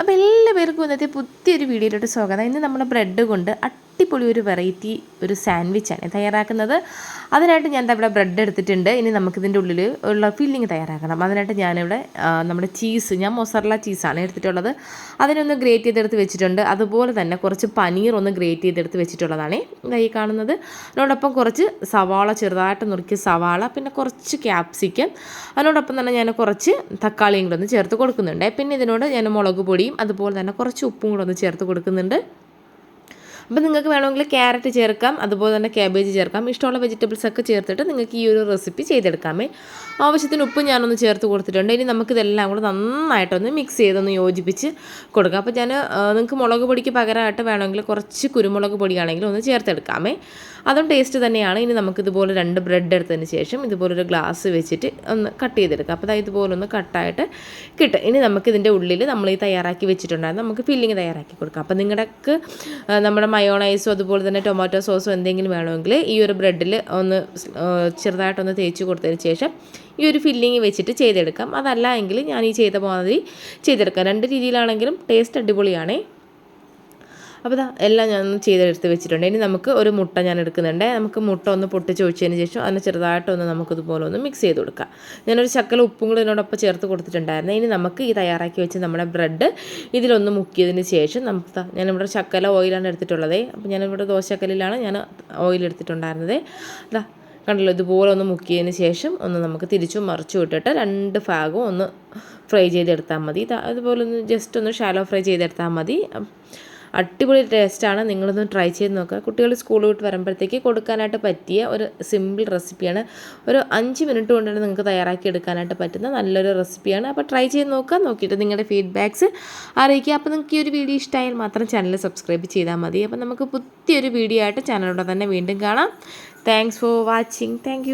അപ്പോൾ എല്ലാവർക്കും ഇന്നത്തെ പുതിയൊരു വീഡിയോയിലോട്ട് സ്വാഗതം. ഇന്ന് നമ്മുടെ ബ്രെഡ് കൊണ്ട് അടിപൊളി ഒരു വെറൈറ്റി ഒരു സാൻഡ്വിച്ചാണ് തയ്യാറാക്കുന്നത്. അതിനായിട്ട് ഞാൻ ഇവിടെ ബ്രെഡ് എടുത്തിട്ടുണ്ട്. ഇനി നമുക്കിതിന്റെ ഉള്ളിൽ ഉള്ള ഫില്ലിങ് തയ്യാറാക്കണം. അതിനായിട്ട് ഞാനിവിടെ നമ്മുടെ ചീസ് ഞാൻ മൊസറല ചീസാണ് എടുത്തിട്ടുള്ളത്. അതിനൊന്ന് ഗ്രേറ്റ് ചെയ്തെടുത്ത് വെച്ചിട്ടുണ്ട്. അതുപോലെ തന്നെ കുറച്ച് പനീർ ഒന്ന് ഗ്രേറ്റ് ചെയ്തെടുത്ത് വെച്ചിട്ടുള്ളതാണ് കൈ കാണുന്നത്. അതിനോടൊപ്പം കുറച്ച് സവാള ചെറുതായിട്ട് നുറുക്കിയ സവാള പിന്നെ കുറച്ച് ക്യാപ്സിക്കം അതിനോടൊപ്പം തന്നെ ഞാൻ കുറച്ച് തക്കാളിയും കൂടെ ഒന്ന് ചേർത്ത് കൊടുക്കുന്നുണ്ട്. പിന്നെ ഇതിനോട് ഞാൻ മുളക് പൊടിയും അതുപോലെ തന്നെ കുറച്ച് ഉപ്പും കൂടെ ഒന്ന് ചേർത്ത് കൊടുക്കുന്നുണ്ട്. അപ്പോൾ നിങ്ങൾക്ക് വേണമെങ്കിൽ ക്യാരറ്റ് ചേർക്കാം അതുപോലെ തന്നെ ക്യാബേജ് ചേർക്കാം. ഇഷ്ടമുള്ള വെജിറ്റബിൾസ് ഒക്കെ ചേർത്തിട്ട് നിങ്ങൾക്ക് ഈ ഒരു റെസിപ്പി ചെയ്തെടുക്കാമേ. ആവശ്യത്തിന് ഉപ്പ് ഞാനൊന്ന് ചേർത്ത് കൊടുത്തിട്ടുണ്ട്. ഇനി നമുക്കിതെല്ലാം കൂടെ നന്നായിട്ടൊന്ന് മിക്സ് ചെയ്തൊന്ന് യോജിപ്പിച്ച് കൊടുക്കുക അപ്പോൾ ഞാൻ നിങ്ങൾക്ക് മുളക് പൊടിക്ക് പകരമായിട്ട് വേണമെങ്കിൽ കുറച്ച് കുരുമുളക് പൊടിയാണെങ്കിലും ഒന്ന് ചേർത്തെടുക്കാമേ. അതും ടേസ്റ്റ് തന്നെയാണ്. ഇനി നമുക്കിതുപോലെ രണ്ട് ബ്രെഡ് എടുത്തതിന് ശേഷം ഇതുപോലൊരു ഗ്ലാസ് വെച്ചിട്ട് ഒന്ന് കട്ട് ചെയ്തെടുക്കുക അപ്പോൾ അതായത് ഇതുപോലെ ഒന്ന് കട്ടായിട്ട് കിട്ടും. ഇനി നമുക്കിതിന്റെ ഉള്ളിൽ നമ്മൾ ഈ തയ്യാറാക്കി വെച്ചിട്ടുണ്ടായിരുന്നു. നമുക്ക് ഫില്ലിങ് തയ്യാറാക്കി കൊടുക്കാം. അപ്പോൾ നിങ്ങൾക്ക് നമ്മുടെ മയോണൈസോ അതുപോലെ തന്നെ ടൊമാറ്റോ സോസോ എന്തെങ്കിലും വേണമെങ്കിൽ ഈ ഒരു ബ്രെഡിൽ ഒന്ന് ചെറുതായിട്ടൊന്ന് തേച്ച് കൊടുത്തതിന് ശേഷം ഈ ഒരു ഫില്ലിങ് വെച്ചിട്ട് ചെയ്തെടുക്കാം. അതല്ല എങ്കിൽ ഞാൻ ഈ ചെയ്ത മാതിരി ചെയ്തെടുക്കാം. രണ്ട് രീതിയിലാണെങ്കിലും ടേസ്റ്റ് അടിപൊളിയാണേ. അപ്പോൾ ഇതാ എല്ലാം ഞാൻ ഒന്ന് ചെയ്തെടുത്ത് വെച്ചിട്ടുണ്ട്. ഇനി നമുക്ക് ഒരു മുട്ട ഞാൻ എടുക്കുന്നുണ്ട്. നമുക്ക് മുട്ട ഒന്ന് പൊട്ടിച്ച് ഒഴിച്ചതിന് ശേഷം അതിന് ചെറുതായിട്ടൊന്ന് നമുക്കിതുപോലെ ഒന്ന് മിക്സ് ചെയ്ത് കൊടുക്കാം. ഞാനൊരു ചക്കല ഉപ്പും കൂടി ഇതിനോടൊപ്പം ചേർത്ത് കൊടുത്തിട്ടുണ്ടായിരുന്നു. ഇനി നമുക്ക് ഈ തയ്യാറാക്കി വെച്ച് നമ്മുടെ ബ്രെഡ് ഇതിലൊന്ന് മുക്കിയതിന് ശേഷം നമുക്ക് ഞാനിവിടെ ചക്കല ഓയിലാണ് എടുത്തിട്ടുള്ളത്. അപ്പോൾ ഞാനിവിടെ ദോശക്കല്ലിലാണ് ഞാൻ ഓയിൽ എടുത്തിട്ടുണ്ടായിരുന്നത്. അതാ കണ്ടല്ലോ ഇതുപോലെ ഒന്ന് മുക്കിയതിന് ശേഷം ഒന്ന് നമുക്ക് തിരിച്ചും മറിച്ചും ഇട്ടിട്ട് രണ്ട് ഭാഗവും ഒന്ന് ഫ്രൈ ചെയ്തെടുത്താൽ മതി. അതുപോലെ ഒന്ന് ജസ്റ്റ് ഒന്ന് ഷാലോ ഫ്രൈ ചെയ്തെടുത്താൽ മതി. അടിപൊളി ടേസ്റ്റാണ് നിങ്ങളൊന്ന് ട്രൈ ചെയ്ത് നോക്കുക. കുട്ടികൾ സ്കൂൾ വിട്ട് വരുമ്പോഴത്തേക്ക് കൊടുക്കാനായിട്ട് പറ്റിയ ഒരു സിമ്പിൾ റെസിപ്പിയാണ് ഒരു അഞ്ച് മിനിറ്റ് കൊണ്ട് തന്നെ നിങ്ങൾക്ക് തയ്യാറാക്കി എടുക്കാനായിട്ട് പറ്റുന്ന നല്ലൊരു റെസിപ്പിയാണ് അപ്പോൾ ട്രൈ ചെയ്ത് നോക്കുക. നോക്കിയിട്ട് നിങ്ങളുടെ ഫീഡ്ബാക്ക്സ് അറിയിക്കുക. അപ്പോൾ നിങ്ങൾക്ക് ഈ ഒരു വീഡിയോ ഇഷ്ടമായാൽ മാത്രം ചാനൽ സബ്സ്ക്രൈബ് ചെയ്താൽ മതി. അപ്പോൾ നമുക്ക് പുതിയൊരു വീഡിയോ ആയിട്ട് ചാനലിലൂടെ തന്നെ വീണ്ടും കാണാം. Thanks for watching thank